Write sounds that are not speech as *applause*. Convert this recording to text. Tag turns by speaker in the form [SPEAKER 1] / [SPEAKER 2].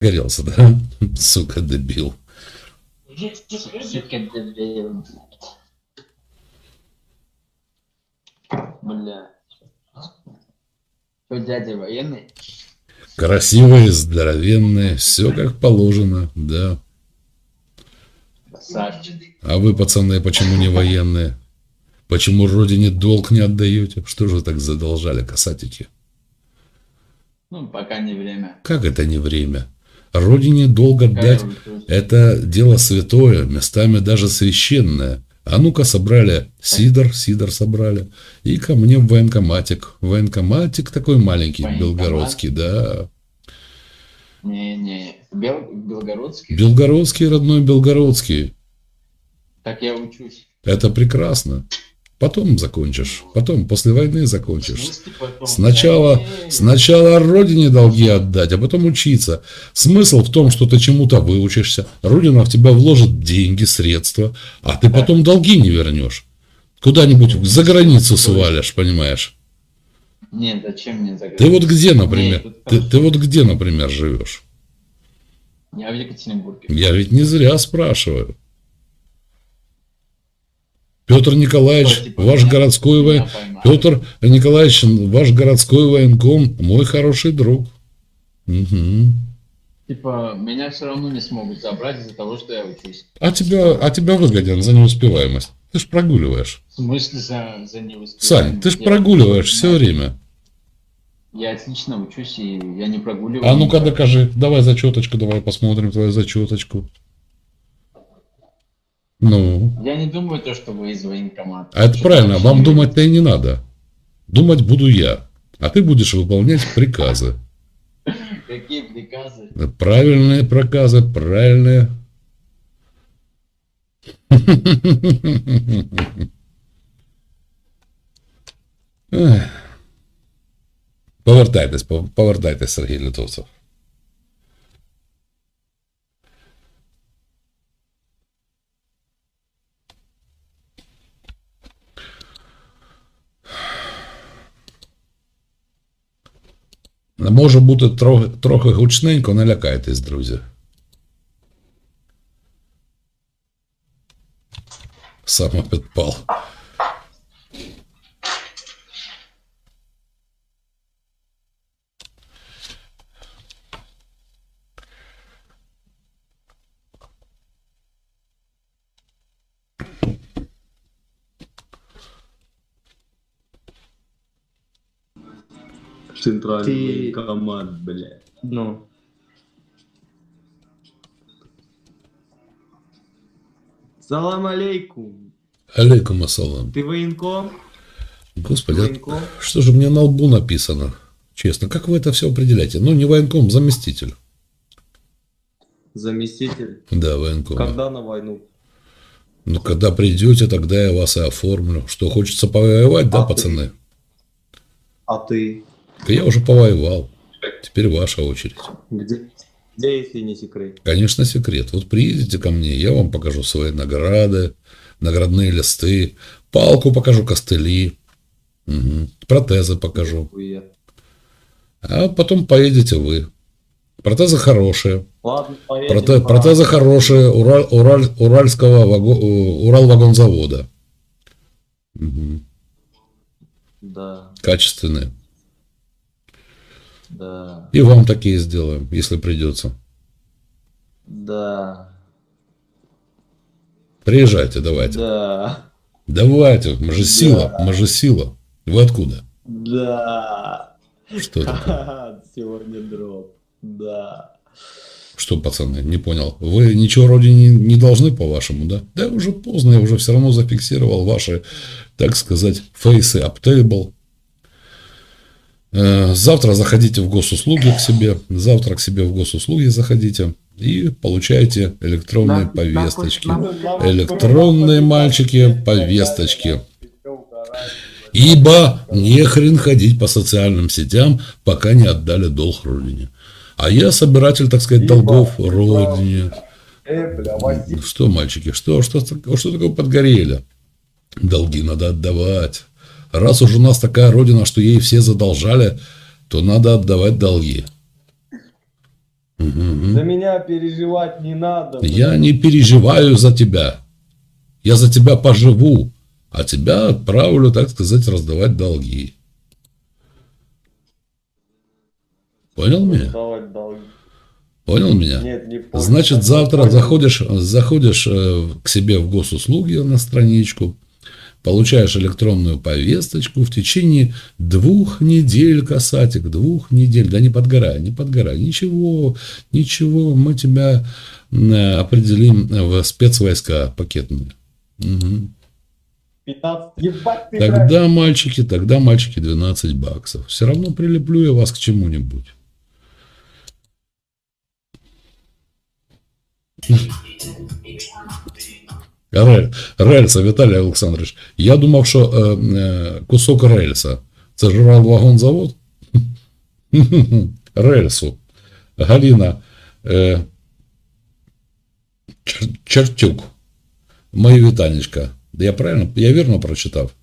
[SPEAKER 1] Горелся, да? Сука, дебил.
[SPEAKER 2] Сука, дебил. Бля. Что, дядя военный?
[SPEAKER 1] Красивые, здоровенные, все как положено, да.
[SPEAKER 2] Красавчик.
[SPEAKER 1] А вы, пацаны, почему не военные? Почему родине долг не отдаете? Что же вы так задолжали, касатики?
[SPEAKER 2] Ну, пока не время.
[SPEAKER 1] Как это не время? Родине долг отдать
[SPEAKER 2] Какая вы- –
[SPEAKER 1] это дело святое, местами даже священное. А ну-ка собрали сидор, сидор собрали. И ко мне в военкоматик. Военкоматик такой маленький,
[SPEAKER 2] Военкомат?
[SPEAKER 1] белгородский, да.
[SPEAKER 2] Не-не, Бел... Белгородский?
[SPEAKER 1] Белгородский, родной Белгородский.
[SPEAKER 2] Так я учусь.
[SPEAKER 1] Это прекрасно. Потом закончишь. Потом, после войны закончишь. Сначала, сначала родине долги отдать, а потом учиться. Смысл в том, что ты чему-то выучишься, родина в тебя вложит деньги, средства, а ты потом долги не вернешь. Куда-нибудь за границу свалишь, понимаешь?
[SPEAKER 2] Нет, зачем мне загрузить?
[SPEAKER 1] Ты вот где, например,
[SPEAKER 2] тут
[SPEAKER 1] ты, ты вот где, например, живешь?
[SPEAKER 2] Я в Екатеринбурге.
[SPEAKER 1] Я ведь не зря спрашиваю. Петр Николаевич, ваш городской воен... Петр Николаевич, ваш городской военком, мой хороший друг. Мгм.
[SPEAKER 2] Типа, меня все равно не смогут забрать из-за того, что я учусь.
[SPEAKER 1] А тебя, а тебя выгоден за неуспеваемость. Ты ж прогуливаешь.
[SPEAKER 2] В смысле за, за неуспеваемость?
[SPEAKER 1] Сань, ты ж
[SPEAKER 2] Я-
[SPEAKER 1] прогуливаешь все время.
[SPEAKER 2] Я отлично учусь, и я не прогуливаю.
[SPEAKER 1] А ну-ка докажи. Давай зачеточку, давай посмотрим твою зачеточку. Ну,
[SPEAKER 2] Я не думаю то, что вы из военкомата.
[SPEAKER 1] а это
[SPEAKER 2] Что
[SPEAKER 1] правильно,
[SPEAKER 2] вообще
[SPEAKER 1] вам
[SPEAKER 2] не
[SPEAKER 1] думать-то и не надо. Думать буду я. А ты будешь выполнять приказы. *laughs*
[SPEAKER 2] Какие приказы?
[SPEAKER 1] Правильные проказы, правильные. *laughs* Ех. Повертайтесь, пов- повертайтесь, Сергій Литовцев. Може бути трохи, трохи гучненько, не лякайтесь, друзі. Саме
[SPEAKER 3] Центральный
[SPEAKER 4] Ты-
[SPEAKER 3] команд, бля.
[SPEAKER 4] Ну. Салам алейкум.
[SPEAKER 1] Алейкум ассалам.
[SPEAKER 4] Ты военком?
[SPEAKER 1] Господи, а
[SPEAKER 4] Военком?
[SPEAKER 1] что же мне на лбу написано? Честно, как вы это все определяете? Ну, не военком, заместитель.
[SPEAKER 4] Заместитель.
[SPEAKER 1] Да, военком.
[SPEAKER 3] Когда на войну?
[SPEAKER 1] Ну, когда придете, тогда я вас и оформлю. Что, хочется повоевать, да,
[SPEAKER 3] А ты?
[SPEAKER 1] пацаны?
[SPEAKER 3] А ты?
[SPEAKER 1] Я уже повоевал. Теперь ваша очередь.
[SPEAKER 3] Где? Где, если не секрет?
[SPEAKER 1] Конечно, секрет. Вот приедете ко мне, я вам покажу свои награды, наградные листы, палку покажу, костыли, мгм, протезы покажу. А потом поедете вы. Протезы хорошие.
[SPEAKER 3] Ладно, поедем.
[SPEAKER 1] Проте- протезы хорошие Ураль, Ураль, Уральского ваго- э, Уралвагонзавода. Мгм.
[SPEAKER 3] Да,
[SPEAKER 1] Качественные.
[SPEAKER 3] Да,
[SPEAKER 1] И вам такие сделаем, если придется.
[SPEAKER 3] да,
[SPEAKER 1] Приезжайте, давайте.
[SPEAKER 3] да,
[SPEAKER 1] Давайте, мы же сила, мы же сила. Вы откуда?
[SPEAKER 3] да.
[SPEAKER 1] Что такое? *laughs*
[SPEAKER 3] Сегодня дроп. Да.
[SPEAKER 1] Что, пацаны, не понял. Вы ничего вроде не, не должны, по-вашему, да? Да уже поздно, я уже все равно зафиксировал ваши, так сказать, фейсы аптейбл. Э, Завтра заходите в госуслуги к себе, завтра к себе в госуслуги заходите и получаете электронные повесточки. Электронные мальчики повесточки. Ибо не хрен ходить по социальным сетям, пока не отдали долг родине. А я собиратель, так сказать, долгов родине. Что, мальчики, что, что, что такое подгорели? Долги надо отдавать. Раз уж у нас такая родина, что ей все задолжали, то надо отдавать долги.
[SPEAKER 5] За меня переживать не надо.
[SPEAKER 1] Я не переживаю за тебя. Я за тебя поживу, а тебя отправлю, так сказать, раздавать долги. Понял меня?
[SPEAKER 5] Долги.
[SPEAKER 1] Понял меня?
[SPEAKER 5] Нет, не понял.
[SPEAKER 1] Значит, завтра заходишь, заходишь э, к себе в госуслуги на страничку, получаешь электронную повесточку в течение двух недель, касатик, двух недель. Да не подгорай, не подгорай. Ничего, ничего, мы тебя э, определим в спецвойска пакетные. Мгм.
[SPEAKER 5] 15. Ебать
[SPEAKER 1] Тогда, мальчики, тогда, мальчики, 12 баксов. Все равно прилеплю я вас к чему-нибудь. Рельса, Віталій Олександрович, Я думав, що е, е, кусок рельса. Це ж вагонзавод? *laughs* Рельсу. Галіна е, Чер- Чертюк. Моє вітанечка. Я правильно, я вірно прочитав?